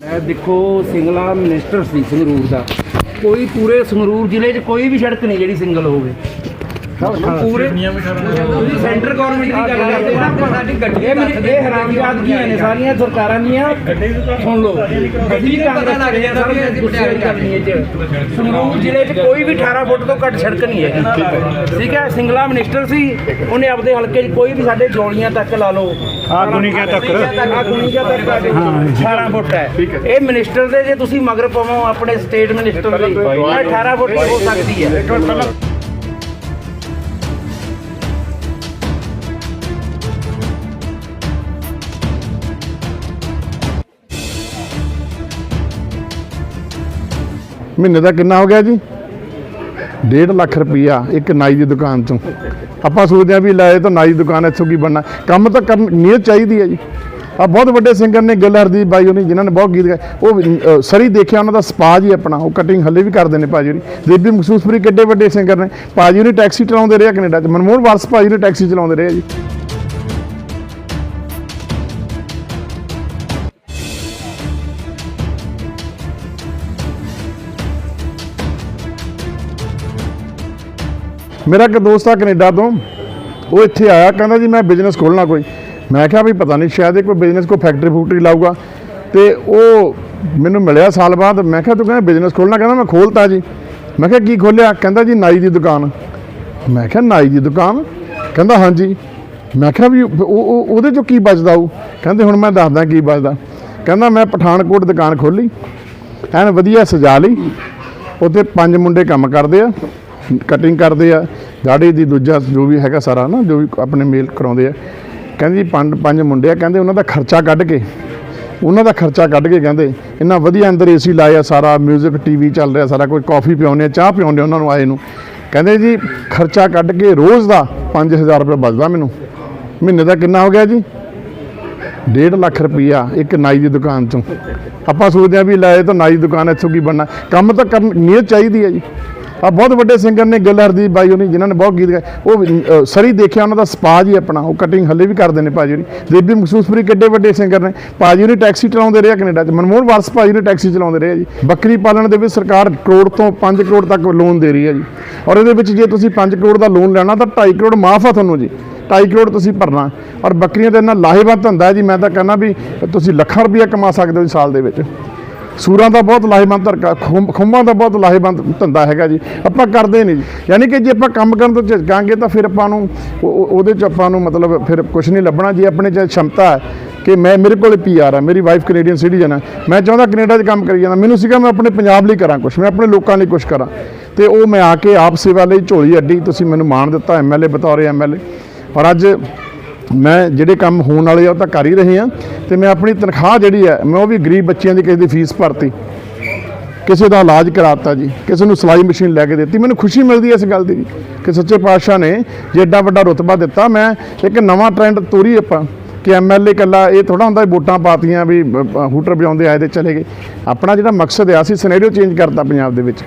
ਮੈਂ ਦੇਖੋ, ਸਿੰਗਲਾ ਮਿਨਿਸਟਰ ਸੀ ਸੰਗਰੂਰ ਦਾ। ਕੋਈ ਪੂਰੇ ਸੰਗਰੂਰ ਜ਼ਿਲ੍ਹੇ 'ਚ ਕੋਈ ਵੀ ਸੜਕ ਨਹੀਂ ਜਿਹੜੀ ਸਿੰਗਲ ਹੋਵੇ। ਪੂਰੇ ਸੈਂਟਰ ਗਵਰਨਮੈਂਟ ਦੀ ਗੱਲ ਕਰਦੇ ਹੋ ਨਾ ਆਪਾਂ ਸਾਡੀ ਗੱਡੀਆਂ ਮੇਰੇ ਇਹ ਹਰਾਮਜ਼ਾਦਗੀਆਂ ਨੇ ਸਾਰੀਆਂ ਸਰਕਾਰਾਂ ਦੀਆਂ। ਸੁਣ ਲਓ। ਅਸੀਂ ਕਾਂਗਰਸ ਲੱਗ ਜਾਂਦਾ ਗੁੱਸੇ ਕਰਨੀ ਹੈ ਚ ਸੰਗਰੂਰ ਜ਼ਿਲ੍ਹੇ 'ਚ ਕੋਈ ਵੀ 18 ਫੁੱਟ ਤੋਂ ਘੱਟ ਸੜਕ ਨਹੀਂ ਹੈਗੀ। ਠੀਕ ਹੈ ਸਿੰਗਲਾ ਮਿਨਿਸਟਰ ਸੀ ਉਹਨੇ ਆਪਦੇ ਹਲਕੇ 'ਚ ਕੋਈ ਵੀ ਸਾਡੇ ਜੋਲੀਆਂ ਤੱਕ ਲਾ ਲਓ। ਆ ਗੁਨੀਕਿਆ ਤੱਕ। ਆ ਗੁਨੀਕਿਆ ਤੱਕ ਆ ਦੇਖੋ 18 ਫੁੱਟ ਹੈ। ਇਹ ਮਿਨਿਸਟਰ ਦੇ ਜੇ ਤੁਸੀਂ ਮਗਰ ਪਵੋ ਆਪਣੇ ਸਟੇਟ ਮਿਨਿਸਟਰ ਦੇ ਇਹ 18 ਫੁੱਟ ਹੋ ਸਕਦੀ ਹੈ। ਮਹੀਨੇ ਦਾ ਕਿੰਨਾ ਹੋ ਗਿਆ ਜੀ? 1.5 ਲੱਖ ਰੁਪਈਆ ਇੱਕ ਨਾਈ ਦੀ ਦੁਕਾਨ ਤੋਂ। ਆਪਾਂ ਸੋਚਦੇ ਆ ਵੀ ਲਾਏ ਤਾਂ ਨਾਈ ਦੀ ਦੁਕਾਨ ਇੱਥੋਂ ਕੀ ਬਣਨਾ? ਕੰਮ ਤਾਂ ਕਰਨ ਨੀਅਤ ਚਾਹੀਦੀ ਹੈ ਜੀ। ਆ ਬਹੁਤ ਵੱਡੇ ਸਿੰਗਰ ਨੇ, ਗਿੱਲ ਹਰਦੀਪ ਬਾਈ ਉਹਨੇ ਜਿਨ੍ਹਾਂ ਨੇ ਬਹੁਤ ਗੀਤ ਗਾਏ। ਉਹ ਸਰੀ ਦੇਖਿਆ ਉਹਨਾਂ ਦਾ ਸਪਾ ਜੀ ਆਪਣਾ, ਉਹ ਕਟਿੰਗ ਹੱਲੇ ਵੀ ਕਰਦੇ ਨੇ ਭਾਜੀ ਹੋਰੀ ਦੇਬੀ ਮਖਸੂਸਪੁਰੀ ਕਿੱਡੇ ਵੱਡੇ ਸਿੰਗਰ ਨੇ। ਭਾਜੀ ਉਹਨੇ ਟੈਕਸੀ ਚਲਾਉਂਦੇ ਰਹੇ ਆ ਕੈਨੇਡਾ 'ਚ। ਮਨਮੋਹਨ ਵਾਰਸ ਭਾਜੀ ਨੇ ਟੈਕਸੀ ਚਲਾਉਂਦੇ ਰਹੇ ਜੀ। ਮੇਰਾ ਇੱਕ ਦੋਸਤ ਆ ਕੈਨੇਡਾ ਤੋਂ, ਉਹ ਇੱਥੇ ਆਇਆ, ਕਹਿੰਦਾ ਜੀ ਮੈਂ ਬਿਜ਼ਨਸ ਖੋਲਣਾ ਕੋਈ। ਮੈਂ ਕਿਹਾ ਵੀ ਪਤਾ ਨਹੀਂ, ਸ਼ਾਇਦ ਇਹ ਕੋਈ ਬਿਜ਼ਨਸ ਕੋਈ ਫੈਕਟਰੀ ਫੂਕਟਰੀ ਲਾਊਗਾ। ਤੇ ਉਹ ਮੈਨੂੰ ਮਿਲਿਆ ਸਾਲ ਬਾਅਦ, ਮੈਂ ਕਿਹਾ ਤੂੰ ਕਹਿੰਦਾ ਬਿਜ਼ਨਸ ਖੋਲਣਾ ਕਹਿੰਦਾ ਮੈਂ ਖੋਲਤਾ ਜੀ। ਮੈਂ ਕਿਹਾ ਕੀ ਖੋਲਿਆ ਕਹਿੰਦਾ ਜੀ ਨਾਈ ਦੀ ਦੁਕਾਨ। ਮੈਂ ਕਿਹਾ ਨਾਈ ਦੀ ਦੁਕਾਨ? ਕਹਿੰਦਾ ਹਾਂਜੀ। ਮੈਂ ਕਿਹਾ ਵੀ ਉਹ ਉਹ- ਉਹਦੇ ਚੋਂ ਕੀ ਬਚਦਾ ਉਹ? ਕਹਿੰਦੇ ਹੁਣ ਮੈਂ ਦੱਸਦਾ ਕੀ ਬਚਦਾ। ਕਹਿੰਦਾ ਮੈਂ ਪਠਾਨਕੋਟ ਦੁਕਾਨ ਖੋਲੀ ਐਨ ਵਧੀਆ ਸਜਾ ਲਈ। ਉੱਥੇ ਪੰਜ ਮੁੰਡੇ ਕੰਮ ਕਰਦੇ ਆ। ਕਟਿੰਗ ਕਰਦੇ ਆ। ਦਾੜੀ ਦੀ ਦੂਜਾ ਜੋ ਵੀ ਹੈਗਾ ਸਾਰਾ ਨਾ, ਜੋ ਵੀ ਆਪਣੇ ਮੇਲ ਕਰਾਉਂਦੇ ਆ। ਕਹਿੰਦੇ ਜੀ ਪੰਜ ਪੰਜ ਮੁੰਡੇ ਆ, ਕਹਿੰਦੇ ਉਹਨਾਂ ਦਾ ਖਰਚਾ ਕੱਢ ਕੇ, ਉਹਨਾਂ ਦਾ ਖਰਚਾ ਕੱਢ ਕੇ ਕਹਿੰਦੇ, ਇੰਨਾ ਵਧੀਆ ਅੰਦਰ ਏਸੀ ਲਾਇਆ ਸਾਰਾ 뮤직 ਟੀਵੀ ਚੱਲ ਰਿਹਾ ਸਾਰਾ ਕੁਝ ਕਾਫੀ ਪਿਆਉਂਦੇ ਆ, ਚਾਹ ਪਿਆਉਂਦੇ ਉਹਨਾਂ ਨੂੰ ਆਏ ਨੂੰ। ਕਹਿੰਦੇ ਜੀ, ਖਰਚਾ ਕੱਢ ਕੇ ਰੋਜ਼ ਦਾ 5000 ਰੁਪਏ ਬਚਦਾ ਮੈਨੂੰ। ਮਹੀਨੇ ਦਾ ਕਿੰਨਾ ਹੋ ਗਿਆ ਜੀ? 1.5 ਲੱਖ ਰੁਪਈਆ ਇੱਕ ਨਾਈ ਦੀ ਦੁਕਾਨ ਤੋਂ। ਆਪਾਂ ਸੋਚਦੇ ਆ ਵੀ ਲਾਏ ਤਾਂ ਨਾਈ ਦੀ ਦੁਕਾਨ ਇੱਥੋਂ ਕੀ ਬਣਨਾ? ਕੰਮ ਤਾਂ ਕਰਨ, ਨੀਅਤ ਚਾਹੀਦੀ ਹੈ ਜੀ। ਆ ਬਹੁਤ ਵੱਡੇ ਸਿੰਗਰ ਨੇ ਗਿੱਲ ਹਰਦੀਪ ਬਾਈ, ਉਹਨੇ ਜਿਨ੍ਹਾਂ ਨੇ ਬਹੁਤ ਗੀਤ ਗਾਏ। ਉਹ ਸਰੀ ਦੇਖਿਆ ਉਹਨਾਂ ਦਾ ਸਪਾ ਜੀ ਆਪਣਾ, ਉਹ ਕਟਿੰਗ ਹੱਲੇ ਵੀ ਕਰਦੇ ਨੇ ਭਾਜੀ ਹੋਰੀ ਦੇਬੀ ਮਖਸੂਸਪੁਰੀ ਕਿੱਡੇ ਵੱਡੇ ਸਿੰਗਰ ਨੇ। ਭਾਜੀ ਉਹਨੇ ਟੈਕਸੀ ਚਲਾਉਂਦੇ ਰਹੇ ਆ ਕੈਨੇਡਾ 'ਚ। ਮਨਮੋਹਨ ਵਾਰਸ ਭਾਜੀ ਨੇ ਟੈਕਸੀ ਚਲਾਉਂਦੇ ਰਹੇ ਜੀ। ਬੱਕਰੀ ਪਾਲਣ ਦੇ ਵਿੱਚ ਸਰਕਾਰ ਕਰੋੜ ਤੋਂ 5 ਕਰੋੜ ਤੱਕ ਲੋਨ ਦੇ ਰਹੀ ਹੈ ਜੀ। ਔਰ ਇਹਦੇ ਵਿੱਚ ਜੇ ਤੁਸੀਂ 5 ਕਰੋੜ ਦਾ ਲੋਨ ਲੈਣਾ, ਤਾਂ 2.5 ਕਰੋੜ ਮਾਫ ਆ ਤੁਹਾਨੂੰ ਜੀ। 2.5 ਕਰੋੜ ਤੁਸੀਂ ਭਰਨਾ। ਔਰ ਬੱਕਰੀਆਂ ਦਾ ਇੰਨਾ ਲਾਹੇਵੰਦ ਧੰਦਾ ਹੈ ਜੀ, ਮੈਂ ਤਾਂ ਕਹਿੰਦਾ ਵੀ ਤੁਸੀਂ ਲੱਖਾਂ ਰੁਪਈਆ ਕਮਾ ਸਕਦੇ ਹੋ ਜੀ ਸਾਲ ਦੇ ਵਿੱਚ। ਸੂਰਾਂ ਦਾ ਬਹੁਤ ਲਾਹੇਵੰਦ ਧਰਕਾ ਖੁੰਬਾਂ ਦਾ ਬਹੁਤ ਲਾਹੇਵੰਦ ਧੰਦਾ ਹੈਗਾ ਜੀ। ਆਪਾਂ ਕਰਦੇ ਨਹੀਂ ਜੀ। ਯਾਨੀ ਕਿ ਜੇ ਆਪਾਂ ਕੰਮ ਕਰਨ ਤੋਂ ਝਿਜਕਾਂਗੇ ਤਾਂ ਫਿਰ ਆਪਾਂ ਨੂੰ ਉਹਦੇ ਚ ਆਪਾਂ ਨੂੰ ਮਤਲਬ ਫਿਰ ਕੁਝ ਨਹੀਂ ਲੱਭਣਾ। ਜੇ ਆਪਣੇ ਚ ਸ਼ਮਤਾ ਹੈ ਕਿ ਮੈਂ ਮੇਰੇ ਕੋਲ ਪੀਆਰ ਆ ਮੇਰੀ ਵਾਈਫ ਕੈਨੇਡੀਅਨ ਸਿਟੀਜ਼ਨ ਆ ਮੈਂ ਚਾਹੁੰਦਾ ਕੈਨੇਡਾ 'ਚ ਕੰਮ ਕਰੀ ਜਾਂਦਾ ਮੈਨੂੰ ਸੀਗਾ ਮੈਂ ਆਪਣੇ ਪੰਜਾਬ ਲਈ ਕਰਾਂ ਕੁਝ ਮੈਂ ਆਪਣੇ ਲੋਕਾਂ ਲਈ ਕੁਝ ਕਰਾਂ। ਤੇ ਉਹ ਮੈਂ ਆ ਕੇ ਆਪ ਸੇਵਾ ਲਈ ਝੋਲੀ ਅੱਡੀ, ਤੁਸੀਂ ਮੈਨੂੰ ਮਾਣ ਦਿੱਤਾ ਐਮਐਲਏ ਬਤੌਰੇ ਐਮਐਲਏ ਪਰ ਅੱਜ ਮੈਂ ਜਿਹੜੇ ਕੰਮ ਹੋਣ ਵਾਲੇ ਆ ਉਹ ਤਾਂ ਕਰ ਹੀ ਰਹੇ ਆ ਤੇ ਮੈਂ ਆਪਣੀ ਤਨਖਾਹ ਜਿਹੜੀ ਹੈ ਮੈਂ ਉਹ ਵੀ ਗਰੀਬ ਬੱਚਿਆਂ ਦੀ ਕਿਸੇ ਦੀ ਫੀਸ ਭਰਤੀ। ਕਿਸੇ ਦਾ ਇਲਾਜ ਕਰਾਤਾ ਜੀ, ਕਿਸੇ ਨੂੰ ਸਿਲਾਈ ਮਸ਼ੀਨ ਲੈ ਕੇ ਦਿੱਤੀ। ਮੈਨੂੰ ਖੁਸ਼ੀ ਮਿਲਦੀ ਹੈ ਇਸ ਗੱਲ ਦੀ ਜੀ ਕਿ ਸੱਚੇ ਪਾਤਸ਼ਾਹ ਨੇ ਜੇ ਐਡਾ ਵੱਡਾ ਰੁਤਬਾ ਦਿੱਤਾ। ਮੈਂ ਇੱਕ ਨਵਾਂ ਟ੍ਰੈਂਡ ਤੋਰੀ ਆਪਾਂ ਕਿ ਐਮਐਲਏ ਕੱਲਾ ਇਹ ਥੋੜਾ ਹੁੰਦਾ ਵੋਟਾਂ ਪਾਤੀਆਂ ਵੀ ਹੂਟਰ ਵਜਾਉਂਦੇ ਆਏ ਤੇ ਚਲੇ ਗਏ। ਆਪਣਾ ਜਿਹੜਾ ਮਕਸਦ ਆ, ਅਸੀਂ ਸਿਨੈਰੀਓ ਚੇਂਜ ਕਰਤਾ ਪੰਜਾਬ ਦੇ ਵਿੱਚ।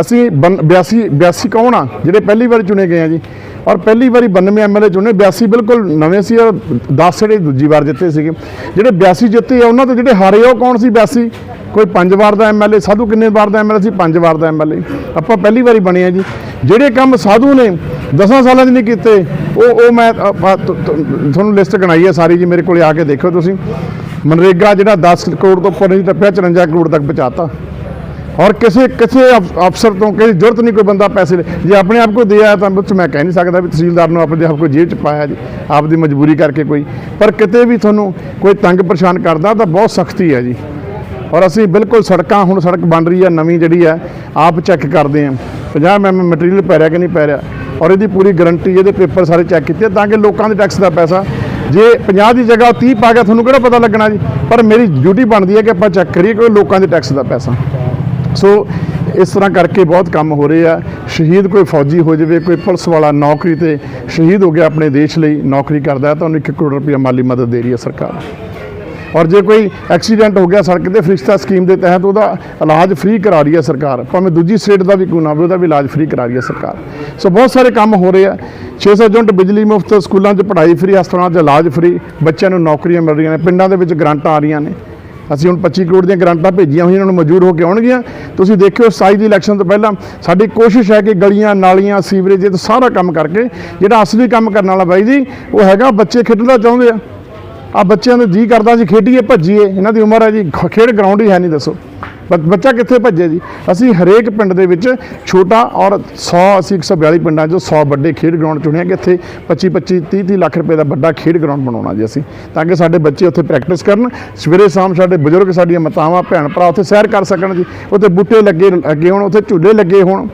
ਅਸੀਂ ਬਨ- 82 82 ਕੌਣ ਆ, ਜਿਹੜੇ ਪਹਿਲੀ ਵਾਰ ਚੁਣੇ ਗਏ ਆ ਜੀ? ਔਰ ਪਹਿਲੀ ਵਾਰੀ 92 ਐਮਐਲਏ ਚੁਣੇ 82 ਬਿਲਕੁਲ ਨਵੇਂ ਸੀ ਔਰ 10 ਜਿਹੜੇ ਦੂਜੀ ਵਾਰ ਜਿੱਤੇ ਸੀਗੇ। ਜਿਹੜੇ 82 ਜਿੱਤੇ ਆ, ਉਹਨਾਂ ਤੋਂ ਜਿਹੜੇ ਹਾਰੇ ਉਹ ਕੌਣ ਸੀ 82 ਕੋਈ ਪੰਜ ਵਾਰ ਦਾ ਐਮਐਲਏ ਸਾਧੂ ਕਿੰਨੇ ਵਾਰ ਦਾ ਐਮਐਲਏ ਸੀ? ਪੰਜ ਵਾਰ ਦਾ ਐਮਐਲਏ ਆਪਾਂ ਪਹਿਲੀ ਵਾਰੀ ਬਣੇ ਆ ਜੀ। ਜਿਹੜੇ ਕੰਮ ਸਾਧੂ ਨੇ 10 ਸਾਲਾਂ 'ਚ ਨਹੀਂ ਕੀਤੇ, ਉਹ ਉਹ ਮੈਂ ਤੁਹਾਨੂੰ ਲਿਸਟ ਗਣਾਈ ਹੈ ਸਾਰੀ ਜੀ, ਮੇਰੇ ਕੋਲੇ ਆ ਕੇ ਦੇਖੋ ਤੁਸੀਂ। ਮਨਰੇਗਾ ਜਿਹੜਾ 10 ਕਰੋੜ ਤੋਂ ਉੱਪਰ ਨਹੀਂ ਟੱਪਿਆ 54 ਕਰੋੜ ਤੱਕ ਪਹੁੰਚਾਤਾ ਔਰ ਕਿਸੇ ਕਿਸੇ ਅਫ- ਅਫਸਰ ਤੋਂ ਕਿਸੇ ਜ਼ਰੂਰਤ ਨਹੀਂ ਕੋਈ ਬੰਦਾ ਪੈਸੇ ਜੇ ਆਪਣੇ ਆਪ ਕੋ ਦੇ ਆਇਆ ਤਾਂ ਉਹ 'ਚ ਮੈਂ ਕਹਿ ਨਹੀਂ ਸਕਦਾ ਵੀ ਤਹਿਸੀਲਦਾਰ ਨੂੰ ਆਪਣੇ ਆਪ ਕੋ ਜੇਬ ਚ ਪਾਇਆ ਜੀ ਆਪ ਦੀ ਮਜਬੂਰੀ ਕਰਕੇ ਕੋਈ। ਪਰ ਕਿਤੇ ਵੀ ਤੁਹਾਨੂੰ ਕੋਈ ਤੰਗ ਪਰੇਸ਼ਾਨ ਕਰਦਾ ਤਾਂ ਬਹੁਤ ਸਖਤੀ ਹੈ ਜੀ। ਔਰ ਅਸੀਂ ਬਿਲਕੁਲ ਸੜਕਾਂ, ਹੁਣ ਸੜਕ ਬਣ ਰਹੀ ਹੈ, ਨਵੀਂ ਜਿਹੜੀ ਹੈ, ਆਪ ਚੈੱਕ ਕਰਦੇ ਹਾਂ। 50 ਐਮ ਮਟੀਰੀਅਲ ਪੈ ਰਿਹਾ ਕਿ ਨਹੀਂ ਪੈ ਰਿਹਾ। ਔਰ ਇਹਦੀ ਪੂਰੀ ਗਾਰੰਟੀ ਇਹਦੇ ਪੇਪਰ ਸਾਰੇ ਚੈੱਕ ਕੀਤੇ ਤਾਂ ਕਿ ਲੋਕਾਂ ਦੇ ਟੈਕਸ ਦਾ ਪੈਸਾ, ਜੇ 50 ਦੀ ਜਗ੍ਹਾ 30 ਪਾ ਗਿਆ, ਤੁਹਾਨੂੰ ਕਿਹੜਾ ਪਤਾ ਲੱਗਣਾ ਜੀ? ਪਰ ਮੇਰੀ ਡਿਊਟੀ ਬਣਦੀ ਹੈ ਕਿ ਆਪਾਂ ਚੈੱਕ ਕਰੀਏ ਕਿ ਲੋਕਾਂ ਦੇ ਟੈਕਸ ਦਾ ਪੈਸਾ। ਸੋ ਇਸ ਤਰ੍ਹਾਂ ਕਰਕੇ ਬਹੁਤ ਕੰਮ ਹੋ ਰਹੇ ਆ। ਸ਼ਹੀਦ ਕੋਈ ਫੌਜੀ ਹੋ ਜਾਵੇ, ਕੋਈ ਪੁਲਿਸ ਵਾਲਾ ਨੌਕਰੀ ਤੇ ਸ਼ਹੀਦ ਹੋ ਗਿਆ ਆਪਣੇ ਦੇਸ਼ ਲਈ, ਨੌਕਰੀ ਕਰਦਾ ਤਾਂ ਉਹਨੂੰ 1 ਕਰੋੜ ਰੁਪਏ ਮਾਲੀ ਮਦਦ ਦੇ ਰਹੀ ਹੈ ਸਰਕਾਰ। ਔਰ ਜੇ ਕੋਈ ਐਕਸੀਡੈਂਟ ਹੋ ਗਿਆ ਸੜਕ ਤੇ ਫਰਿਸ਼ਤਾ ਸਕੀਮ ਦੇ ਤਹਿਤ, ਉਹਦਾ ਇਲਾਜ ਫ੍ਰੀ ਕਰਾ ਰਹੀ ਹੈ ਸਰਕਾਰ। ਭਾਵੇਂ ਦੂਜੀ ਸਟੇਟ ਦਾ ਵੀ ਕੋਈ ਨਾ ਹੋਵੇ, ਉਹਦਾ ਵੀ ਇਲਾਜ ਫ੍ਰੀ ਕਰਾ ਰਹੀ ਹੈ ਸਰਕਾਰ। ਸੋ ਬਹੁਤ ਸਾਰੇ ਕੰਮ ਹੋ ਰਹੇ ਆ। 600 ਯੂਨਿਟ ਬਿਜਲੀ ਮੁਫਤ ਸਕੂਲਾਂ 'ਚ ਪੜ੍ਹਾਈ ਫ੍ਰੀ ਹਸਪਤਾਲਾਂ 'ਚ ਇਲਾਜ ਫ੍ਰੀ ਬੱਚਿਆਂ ਨੂੰ ਨੌਕਰੀਆਂ ਮਿਲ ਰਹੀਆਂ ਨੇ, ਪਿੰਡਾਂ ਦੇ ਵਿੱਚ ਗ੍ਰਾਂਟਾਂ ਆ ਰਹੀਆਂ ਨੇ। ਅਸੀਂ ਹੁਣ 25 ਕਰੋੜ ਦੀਆਂ ਗ੍ਰਾਂਟਾਂ ਭੇਜੀਆਂ ਹੋਈਆਂ ਉਹਨਾਂ ਨੂੰ ਮਨਜ਼ੂਰ ਹੋ ਕੇ ਆਉਣਗੀਆਂ। ਤੁਸੀਂ ਦੇਖਿਓ, ਸਾਈ ਦੀ ਇਲੈਕਸ਼ਨ ਤੋਂ ਪਹਿਲਾਂ ਸਾਡੀ ਕੋਸ਼ਿਸ਼ ਹੈ ਕਿ ਗਲੀਆਂ, ਨਾਲੀਆਂ, ਸੀਵਰੇਜ, ਇਹ ਸਾਰਾ ਕੰਮ ਕਰਕੇ, ਜਿਹੜਾ ਅਸਲੀ ਕੰਮ ਕਰਨ ਵਾਲਾ ਬਾਈ ਜੀ, ਉਹ ਹੈਗਾ, ਬੱਚੇ ਖੇਡਣਾ ਚਾਹੁੰਦੇ ਆ। ਆ ਬੱਚਿਆਂ ਦਾ ਜੀ ਕਰਦਾ ਜੀ, ਖੇਡੀਏ, ਭੱਜੀਏ। ਇਹਨਾਂ ਦੀ ਉਮਰ ਹੈ ਜੀ ਖੇਡ ਗਰਾਊਂਡ ਹੀ ਹੈ ਨਹੀਂ, ਦੱਸੋ। ਬ- ਬੱਚਾ ਕਿੱਥੇ ਭੱਜੇ ਜੀ? ਅਸੀਂ ਹਰੇਕ ਪਿੰਡ ਦੇ ਵਿੱਚ ਛੋਟਾ ਔਰ 100 ਅਸੀਂ 142 ਪਿੰਡਾਂ 'ਚੋਂ 100 ਵੱਡੇ ਖੇਡ ਗਰਾਊਂਡ ਚੁਣਿਆ ਕਿ ਇੱਥੇ 25 25 30 30 ਲੱਖ ਰੁਪਏ ਦਾ ਵੱਡਾ ਖੇਡ ਗਰਾਊਂਡ ਬਣਾਉਣਾ ਜੀ ਅਸੀਂ, ਤਾਂ ਕਿ ਸਾਡੇ ਬੱਚੇ ਉੱਥੇ ਪ੍ਰੈਕਟਿਸ ਕਰਨ। ਸਵੇਰੇ ਸ਼ਾਮ ਸਾਡੇ ਬਜ਼ੁਰਗ, ਸਾਡੀਆਂ ਮਾਤਾਵਾਂ, ਭੈਣ ਭਰਾ ਉੱਥੇ ਸੈਰ ਕਰ ਸਕਣ ਜੀ। ਉੱਥੇ ਬੂਟੇ ਲੱਗੇ ਲੱਗੇ ਹੋਣ, ਉੱਥੇ ਝੂਲੇ ਲੱਗੇ ਹੋਣ।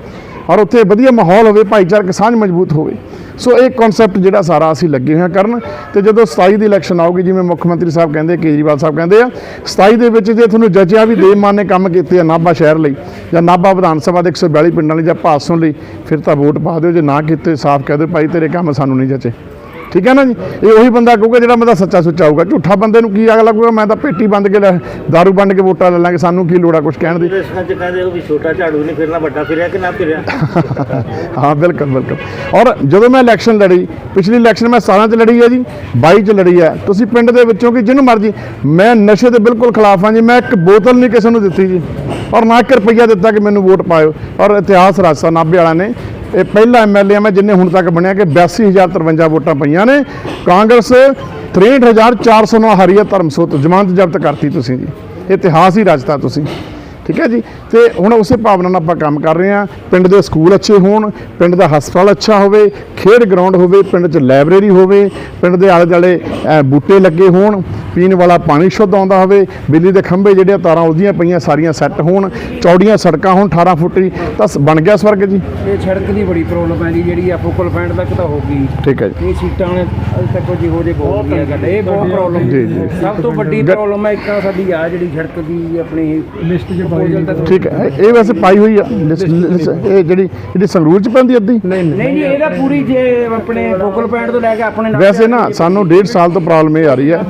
ਔਰ ਉੱਥੇ ਵਧੀਆ ਮਾਹੌਲ ਹੋਵੇ, ਭਾਈਚਾਰਕ ਸਾਂਝ ਮਜ਼ਬੂਤ ਹੋਵੇ। ਸੋ ਇਹ ਕਨਸੈਪਟ ਜਿਹੜਾ ਸਾਰਾ ਅਸੀਂ ਲੱਗੇ ਹੋਏ ਕਰਨ ਤੇ ਜਦੋਂ 27 ਦੀ ਇਲੈਕਸ਼ਨ ਆਊਗੀ, ਜਿਵੇਂ ਮੁੱਖ ਮੰਤਰੀ ਸਾਹਿਬ ਕਹਿੰਦੇ, ਕੇਜਰੀਵਾਲ ਸਾਹਿਬ ਕਹਿੰਦੇ ਆ 27 ਦੇ ਵਿੱਚ ਜੇ ਤੁਹਾਨੂੰ ਜਚਿਆ ਵੀ ਦੇ ਮਾਨ ਨੇ ਕੰਮ ਕੀਤੇ ਆ ਨਾਭਾ ਸ਼ਹਿਰ ਲਈ ਜਾਂ ਨਾਭਾ ਵਿਧਾਨ ਸਭਾ ਦੇ 142 ਪਿੰਡਾਂ ਲਈ ਜਾਂ ਭਾਸੋਂ ਲਈ, ਫਿਰ ਤਾਂ ਵੋਟ ਪਾ ਦਿਓ, ਜੇ ਨਾ ਕੀਤੇ ਸਾਫ਼ ਕਹਿ ਦਿਓ, ਭਾਈ ਤੇਰੇ ਕੰਮ ਸਾਨੂੰ ਨਹੀਂ ਜਚੇ। ਠੀਕ ਹੈ ਨਾ ਜੀ? ਇਹ ਉਹੀ ਬੰਦਾ ਕਹੂਗਾ ਜਿਹੜਾ ਬੰਦਾ ਸੱਚਾ ਸੁੱਚਾ ਹੋਊਗਾ। ਝੂਠਾ ਬੰਦੇ ਨੂੰ ਕੀ ਅਗਲਾ ਕਹੂਗਾ ਮੈਂ ਤਾਂ ਪੇਟੀ ਬੰਦ ਕੇ ਦਾਰੂ ਬੰਦ ਕੇ ਵੋਟਾਂ ਲੈ ਲਾਂਗੇ ਸਾਨੂੰ ਕੀ ਲੋੜ ਕੁਝ ਕਹਿਣ ਦੀ? ਰਸਕਾਂ ਚ ਕਹਿੰਦੇ ਉਹ ਵੀ ਛੋਟਾ ਝਾੜੂ ਨਹੀਂ ਫਿਰਨਾ ਵੱਡਾ ਫਿਰਿਆ ਕਿ ਨਾ ਫਿਰਿਆ? ਹਾਂ ਬਿਲਕੁਲ ਬਿਲਕੁਲ। ਔਰ ਜਦੋਂ ਮੈਂ ਇਲੈਕਸ਼ਨ ਲੜੀ ਪਿਛਲੀ ਇਲੈਕਸ਼ਨ ਮੈਂ 17 ਚ ਲੜੀ ਹੈ ਜੀ 22 ਚ ਲੜੀ ਹੈ। ਤੁਸੀਂ ਪਿੰਡ ਦੇ ਵਿੱਚੋਂ ਕਿ ਜਿਹਨੂੰ ਮਰਜ਼ੀ ਮੈਂ ਨਸ਼ੇ ਦੇ ਬਿਲਕੁਲ ਖਿਲਾਫ ਹਾਂ ਜੀ ਮੈਂ ਇੱਕ ਬੋਤਲ ਨਹੀਂ ਕਿਸੇ ਨੂੰ ਦਿੱਤੀ ਜੀ। ਔਰ ਨਾ ਇੱਕ ਰੁਪਈਆ ਦਿੱਤਾ ਕਿ ਮੈਨੂੰ ਵੋਟ ਪਾਇਓ। ਔਰ ਇਤਿਹਾਸ ਰਾਜਸਥਾਨ ਨਾਭੇ ਵਾਲਾ ਨੇ ਇਹ ਪਹਿਲਾ ਐਮਐਲਏ ਮੈਂ, ਜਿੰਨੇ ਹੁਣ ਤੱਕ ਬਣਿਆ ਕਿ 82053 ਵੋਟਾਂ ਪਈਆਂ ਨੇ। ਕਾਂਗਰਸ 63409 ਹਰੀਆ ਧਰਮਸੋਤ ਜ਼ਮਾਨਤ ਜ਼ਬਤ ਕਰਤੀ ਤੁਸੀਂ ਜੀ। ਇਤਿਹਾਸ ਹੀ ਰਚਤਾ ਤੁਸੀਂ। ਠੀਕ ਹੈ ਜੀ? ਤੇ ਹੁਣ ਉਸੇ ਭਾਵਨਾ ਨਾਲ ਆਪਾਂ ਕੰਮ ਕਰ ਰਹੇ ਹਾਂ। ਪਿੰਡ ਦੇ ਸਕੂਲ ਅੱਛੇ ਹੋਣ ਪਿੰਡ ਦਾ ਹਸਪਤਾਲ ਅੱਛਾ ਹੋਵੇ ਖੇਡ ਗਰਾਊਂਡ ਹੋਵੇ ਪਿੰਡ 'ਚ ਲਾਇਬ੍ਰੇਰੀ ਹੋਵੇ ਪਿੰਡ ਦੇ ਆਲੇ ਦੁਆਲੇ ਅਹ, ਬੂਟੇ ਲੱਗੇ ਹੋਣ ਪੀਣ ਵਾਲਾ ਪਾਣੀ ਸ਼ੁੱਧ ਆਉਂਦਾ ਹੋਵੇ ਬਿਜਲੀ ਦੇ ਖੰਭੇ ਜਿਹੜੇ ਤਾਰਾਂ ਉਹਦੀਆਂ ਪਈਆਂ ਸਾਰੀਆਂ ਸੈੱਟ ਹੋਣ ਚੌੜੀਆਂ ਸੜਕਾਂ ਹੋਣ 18 ਫੁੱਟੀ ਤਾਂ ਸ- ਬਣ ਗਿਆ ਸਵਰਗ ਜੀ। ਇਹ ਸੜਕ ਦੀ ਬੜੀ ਪ੍ਰੋਬਲਮ ਹੈ ਜੀ ਜਿਹੜੀ ਆ ਫੋਕਲ ਪੁਆਇੰਟ ਤੱਕ ਤਾਂ ਹੋ ਗਈ। ਠੀਕ ਹੈ ਜੀ। ਇਹ ਸੀਟਾਂ ਨੇ ਅਜੇ ਤੱਕ ਜਿਹੇ ਬੋਲ ਗਿਆ ਗੱਲ ਇਹ ਬਹੁਤ ਪ੍ਰੋਬਲਮ ਜੀ, ਜੀ। ਸਭ ਤੋਂ ਵੱਡੀ ਪ੍ਰੋਬਲਮ ਹੈ ਇੱਕ ਤਾਂ ਸਾਡੀ ਆ ਜਿਹੜੀ ਸੜਕ ਦੀ ਆਪਣੀ ਲਿਸਟ 'ਚ ਪਾਈ ਠੀਕ ਹੈ ਇਹ ਵੈਸੇ ਪਾਈ ਹੋਈ ਆ। ਲਿਸ- ਲਿਸ- ਇਹ ਜਿਹੜੀ ਜਿਹੜੀ ਸੰਗਰੂਰ 'ਚ ਪੈਂਦੀ ਅੱਧੀ? ਨਹੀਂ ਨਹੀਂ। ਇਹਦਾ ਪੂਰੀ ਜੇ ਆਪਣੇ ਫੋਕਲ ਪੁਆਇੰਟ ਤੋਂ ਲੈ ਕੇ ਆਪਣੇ ਨਾਲ ਵੈਸੇ ਨਾ ਸਾਨੂੰ ਡੇਢ ਸਾਲ ਤੋਂ ਪ੍ਰੋਬਲਮ ਇਹ ਆ ਰਹੀ ਹੈ।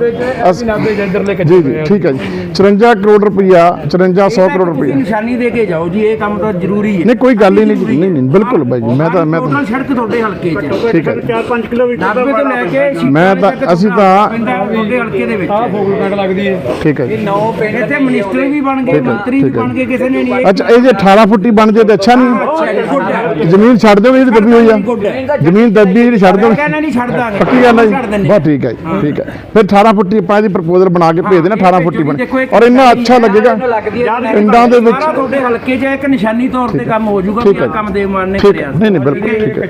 ਅਸੀਂ ਦੇ ਇੱਧਰ ਲੈ ਕੇ ਜੀ ਜੀ ਠੀਕ ਹੈ ਜੀ। 54 ਕਰੋੜ ਰੁਪਈਆ 54 100 ਕਰੋੜ ਤੁਸੀਂ ਰੁਪਈਆ ਨਿਸ਼ਾਨੀ ਦੇ ਕੇ ਜਾਓ ਜੀ ਇਹ ਕੰਮ ਤਾਂ ਜ਼ਰੂਰੀ ਹੈ। ਨਹੀਂ ਕੋਈ ਗੱਲ ਹੀ ਨਹੀਂ ਜੀ, ਨਹੀਂ ਨਹੀਂ ਬਿਲਕੁਲ ਬਾਈ ਜੀ ਮੈਂ ਤਾਂ ਮੈਂ ਤਾਂ ਟੋਟਲ ਸੜਕ ਤੁਹਾਡੇ ਹਲਕੇ 'ਚ। ਠੀਕ ਹੈ ਜੀ। 4-5 ਕਿਲੋਮੀਟਰ ਤੋਂ ਲੈ ਕੇ ਮੈਂ ਤਾਂ- ਤੱਕ ਅਸੀਂ ਤਾਂ- ਪੈਂਦਾ ਤੁਹਾਡੇ ਹਲਕੇ ਦੇ ਵਿੱਚ। ਆ ਫੋਕਲ ਪੁਆਇੰਟ ਲੱਗਦੀ ਹੈ। ਠੀਕ ਹੈ ਇਹ ਜੀ ਨੌ ਪਿੰਡ ਇੱਥੇ ਮਿਨਿਸਟਰ ਵੀ ਬਣ ਗਏ ਠੀਕ ਹੈ, ਮੰਤਰੀ ਵੀ ਠੀਕ ਹੈ। ਬਣ ਗਏ ਕਿਸੇ ਨੇ ਨਹੀਂ ਇਹ ਅੱਛਾ ਇਹ ਜੇ 18 ਫੁੱਟੀ ਬਣ ਜੇ ਤੇ ਅੱਛਾ ਨਹੀਂ। ਜ਼ਮੀਨ ਛੱਡ ਦਿਓਗੇ ਜਿਹੜੀ ਦੱਬੀ ਹੋਈ ਆ। ਜ਼ਮੀਨ ਦੱਬੀ ਜਿਹੜੀ ਛੱਡ ਦਿਓ। ਕਹਿੰਦਾ ਨਹੀਂ ਛੱਡਦਾ ਪੱਕੀ ਗੱਲ ਹੈ ਜੀ। ਬਹੁਤ ਠੀਕ ਹੈ ਠੀਕ ਹੈ। ਫਿਰ 18 ਫੁੱਟੀ ਆਪਾਂ ਇਹਦੀ ਪ੍ਰਪੋਜ਼ਲ ਬਣਾ ਕੇ ਭੇਜ ਦੇਣਾ 18 ਫੁੱਟੀ ਬਣ। ਔਰ ਇੰਨਾ ਅੱਛਾ ਲੱਗੇਗਾ। ਪਿੰਡਾਂ ਦੇ ਵਿੱਚ ਤੁਹਾਡੇ ਹਲਕੇ 'ਚ ਇੱਕ ਨਿਸ਼ਾਨੀ ਤੌਰ ਤੇ ਕੰਮ ਹੋ ਜਾਊਗਾ ਕੰਮ ਦੇ ਮਾਨ ਨੇ ਕਰਿਆ। ਨਹੀਂ ਨਹੀਂ ਬਿਲਕੁਲ ਠੀਕ ਹੈ।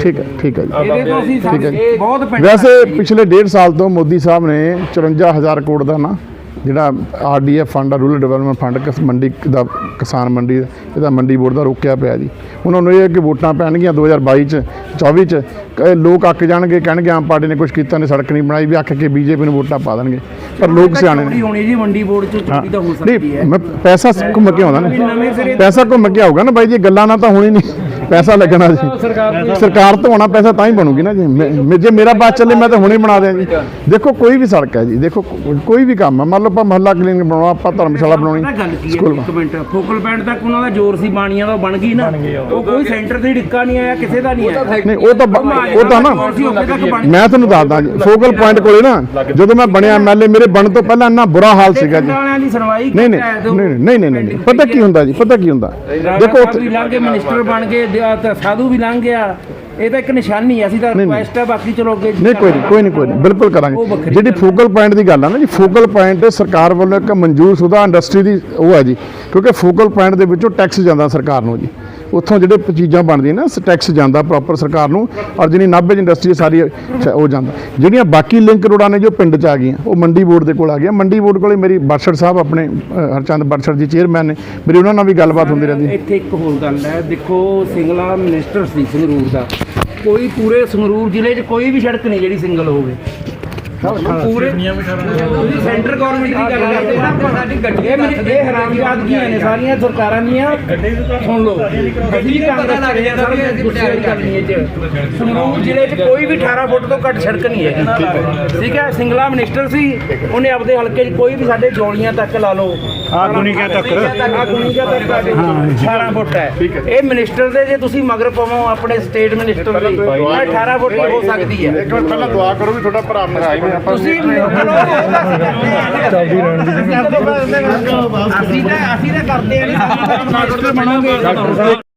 ਠੀਕ ਹੈ ਠੀਕ ਹੈ ਜੀ। ਵੈਸੇ ਪਿਛਲੇ ਡੇਢ ਸਾਲ ਤੋਂ ਮੋਦੀ ਸਾਹਿਬ ਨੇ 54000 ਕਰੋੜ ਦਾ ਨਾ ਜਿਹੜਾ ਆਰਡੀਐਫ ਫੰਡ ਆ ਰੂਰਲ ਡਿਵੈਲਪਮੈਂਟ ਫੰਡ ਕਿਸ ਮੰਡੀ ਦਾ ਕਿਸਾਨ ਮੰਡੀ ਇਹਦਾ ਮੰਡੀ ਬੋਰਡ ਦਾ ਰੋਕਿਆ ਪਿਆ ਜੀ। ਉਹਨਾਂ ਨੂੰ ਇਹ ਕਿ ਵੋਟਾਂ ਪੈਣਗੀਆਂ 2022 ਚ 24 ਚ ਲੋਕ ਅੱਕ ਜਾਣਗੇ ਕਹਿਣਗੇ ਆਮ ਪਾਰਟੀ ਨੇ ਕੁਝ ਕੀਤਾ ਨਹੀਂ ਸੜਕ ਨਹੀਂ ਬਣਾਈ ਵੀ ਅੱਕ ਕੇ ਬੀਜੇਪੀ ਨੂੰ ਵੋਟਾਂ ਪਾ ਦੇਣਗੇ। ਪਰ ਲੋਕ ਸਿਆਣੇ ਨੇ। ਹੋਣੀ ਜੀ? ਮੰਡੀ ਬੋਰਡ 'ਚ। ਚੋਰੀ ਤਾਂ ਹੋ ਸਕਦੀ ਹੈ। ਮੈਂ ਪੈਸਾ ਘੁੰਮ ਕੇ ਆਉਂਦਾ ਨਾ। ਪੈਸਾ ਘੁੰਮ ਕੇ ਆਊਗਾ ਨਾ ਬਾਈ ਜੀ ਗੱਲਾਂ ਨਾਲ ਤਾਂ ਹੋਣੀ ਨਹੀਂ। ਪੈਸਾ ਲੱਗਣਾ ਜੀ। ਸਰਕਾਰ ਤੋਂ ਹੋਣਾ ਪੈਸਾ ਤਾਂ ਹੀ ਬਣੂਗੀ ਨਾ ਜੀ। ਮੈਂ- ਜੇ ਮੇਰਾ ਬਾਤ ਚੱਲੇ ਮੈਂ ਤਾਂ ਹੁਣੇ ਬਣਾ ਦਿਆਂ ਜੀ। ਦੇਖੋ ਕੋਈ ਵੀ ਸੜਕ ਹੈ ਜੀ। ਦੇਖੋ ਕੋ- ਕੋਈ ਵੀ ਕੰਮ ਹੈ। ਮੰਨ ਲਓ ਆਪਾਂ ਮਹੱਲਾ ਕਲੀਨਿਕ ਬਣਾਉਣਾ ਆਪਾਂ ਧਰਮਸ਼ਾਲਾ ਪਤਾ ਗੱਲ ਬਣਾਉਣੀ ਕੀ ਸਕੂਲ ਹੈ ਇੱਕ ਮਿੰਟ। ਫੋਕਲ ਪੁਆਇੰਟ ਤੱਕ ਉਹਨਾਂ ਦਾ ਜ਼ੋਰ ਸੀ ਬਾਣੀਆਂ ਦਾ ਬਣ ਗਈ ਨਾ। ਉਹ। ਕੋਈ ਸੈਂਟਰ ਤੇ ਡਿੱਕਾ ਨਹੀਂ ਆਇਆ ਕਿਸੇ ਦਾ ਨਹੀਂ ਆਇਆ। ਨਹੀਂ ਉਹ ਤਾਂ ਬ- ਉਹ ਤਾਂ ਨਾ ਮੈਂ ਤੁਹਾਨੂੰ ਦੱਸਦਾ ਜੀ ਫੋਕਲ ਪੁਆਇੰਟ ਕੋਲੇ ਨਾ ਜਦੋਂ ਮੈਂ ਬਣਿਆ ਐਮਐਲਏ ਮੇਰੇ ਬਣਨ ਤੋਂ ਪਹਿਲਾਂ ਇੰਨਾ ਬੁਰਾ ਹਾਲ ਸੀਗਾ ਜੀ। ਵਾਲਿਆਂ ਦੀ ਸੁਣਵਾਈ ਨਹੀਂ ਨਹੀਂ ਨਹੀਂ ਨਹੀਂ ਨਹੀਂ ਨਹੀਂ ਪਤਾ ਕੀ ਹੁੰਦਾ ਜੀ ਪਤਾ ਕੀ ਹੁੰਦਾ। ਦੇਖੋ ਉੱਥੇ ਲੰਘ ਮਿਨਿਸਟਰ ਬਣ ਗਏ ਦਿਆ ਤਾਂ ਸਾਧੂ ਵੀ ਲੰਘ ਗਿਆ। ਇਹ ਤਾਂ ਇੱਕ ਨਿਸ਼ਾਨੀ ਹੈ ਅਸੀਂ ਤਾਂ ਨਹੀਂ, ਨਹੀਂ। ਰਿਕੁਐਸਟ ਹੈ ਬਾਕੀ ਚਲੋ ਅੱਗੇ ਨਹੀਂ ਕੋਈ ਨਹੀਂ ਕੋਈ ਨਹੀਂ ਕੋਈ ਨਹੀਂ। ਬਿਲਕੁਲ ਉਹ ਕਰਾਂਗੇ ਵੱਖਰੀ ਜਿਹੜੀ ਫੋਕਲ ਪੁਆਇੰਟ ਦੀ ਗੱਲ ਆ ਨਾ ਜੀ ਫੋਕਲ ਪੁਆਇੰਟ ਸਰਕਾਰ ਵੱਲੋਂ ਇੱਕ ਮਨਜ਼ੂਰ ਸ਼ੁਦਾ ਇੰਡਸਟਰੀ ਦੀ ਉਹ ਹੈ ਜੀ ਕਿਉਂਕਿ ਫੋਕਲ ਪੁਆਇੰਟ ਦੇ ਵਿੱਚੋਂ ਟੈਕਸ ਜਾਂਦਾ ਸਰਕਾਰ ਨੂੰ ਜੀ। ਉੱਥੋਂ ਜਿਹੜੇ ਚੀਜ਼ਾਂ ਬਣਦੀਆਂ ਨਾ ਟੈਕਸ ਜਾਂਦਾ ਪ੍ਰੋਪਰ ਸਰਕਾਰ ਨੂੰ, ਔਰ ਜਿਹੜੀ ਨਾਭੇ ਦੀ ਇੰਡਸਟਰੀ ਸਾਰੀ ਉਹ ਜਾਂਦਾ। ਜਿਹੜੀਆਂ ਬਾਕੀ ਲਿੰਕ ਰੋਡਾਂ ਨੇ ਜੋ ਪਿੰਡ 'ਚ ਆ ਗਈਆਂ, ਉਹ ਮੰਡੀ ਬੋਰਡ ਦੇ ਕੋਲ ਆ ਗਿਆ ਮੰਡੀ ਬੋਰਡ ਕੋਲੇ ਮੇਰੀ ਬਰਛੜ ਸਾਹਿਬ, ਆਪਣੇ ਹਰਚੰਦ ਬਰਛੜ ਜੀ ਚੇਅਰਮੈਨ ਨੇ, ਮੇਰੀ ਉਹਨਾਂ ਨਾਲ ਵੀ ਗੱਲਬਾਤ ਹੁੰਦੀ ਰਹਿੰਦੀ। ਇੱਥੇ ਇੱਕ ਹੋਰ ਗੱਲ ਹੈ, ਦੇਖੋ, ਸਿੰਗਲਾ ਮਿਨਿਸਟਰ ਸੀ ਸੰਗਰੂਰ ਦਾ। ਕੋਈ ਪੂਰੇ ਸੰਗਰੂਰ ਜ਼ਿਲ੍ਹੇ 'ਚ ਕੋਈ ਵੀ ਸੜਕ ਨਹੀਂ ਜਿਹੜੀ ਸਿੰਗਲ ਹੋਵੇ। ਪੂਰੇ ਸੈਂਟਰ ਗਵਰਨਮੈਂਟ ਦੀ ਗੱਲ ਕਰਦੇ ਹੋ ਨਾ ਆਪਾਂ ਸਾਡੀ ਗੱਡੀਆਂ ਮੇਰੇ ਇਹ ਹਰਾਮਜ਼ਾਦਗੀਆਂ ਨੇ ਸਾਰੀਆਂ ਸਰਕਾਰਾਂ ਦੀਆਂ। ਸੁਣ ਲਓ। ਵੀ ਕਾਂਗਰਸ ਲੱਗ ਜਾਂਦਾ ਸਾਰੀਆਂ ਗੁੱਸੇ ਇਹ 'ਚ ਸੰਗਰੂਰ ਜ਼ਿਲ੍ਹੇ 'ਚ ਕੋਈ ਵੀ 18 ਫੁੱਟ ਤੋਂ ਘੱਟ ਸੜਕ ਨਹੀਂ ਹੈ। ਠੀਕ ਹੈ ਸਿੰਗਲਾ ਮਿਨਿਸਟਰ ਸੀ ਉਹਨੇ ਆਪਦੇ ਹਲਕੇ 'ਚ ਕੋਈ ਵੀ ਸਾਡੇ ਜੋਲੀਆਂ ਤੱਕ ਲਾ ਲਓ। ਆ ਗੁਨੀਕਾ ਤੱਕ। ਆ ਗੁਣੀਕਾ ਤੱਕ ਆ ਦੇਖੋ 18 ਫੁੱਟ ਹੈ। ਇਹ ਮਿਨਿਸਟਰ ਦੇ ਜੇ ਤੁਸੀਂ ਮਗਰ ਪਵੋ ਆਪਣੇ ਸਟੇਟ ਮਿਨਿਸਟਰ ਦੇ ਇਹ 18 ਫੁੱਟ ਦੀ ਹੋ ਸਕਦੀ ਹੈ। ਇੱਕ ਵਾਰ ਪਹਿਲਾਂ ਦੁਆ ਕਰੋ ਵੀ ਤੁਹਾਡਾ ਭਰਾ ਮੇਰਾ ਤੁਸੀਂ ਚਲੋ ਉਹ ਤਾਂ ਅਸੀਂ ਕਰਦੇ ਆ। ਚੱਲਦੀ ਰਹਿਣ ਦੀ ਅਸੀਂ ਤਾਂ ਅਸੀਂ ਤਾਂ ਕਰਦੇ ਆ ਨਹੀਂ ਬਣੋਗੇ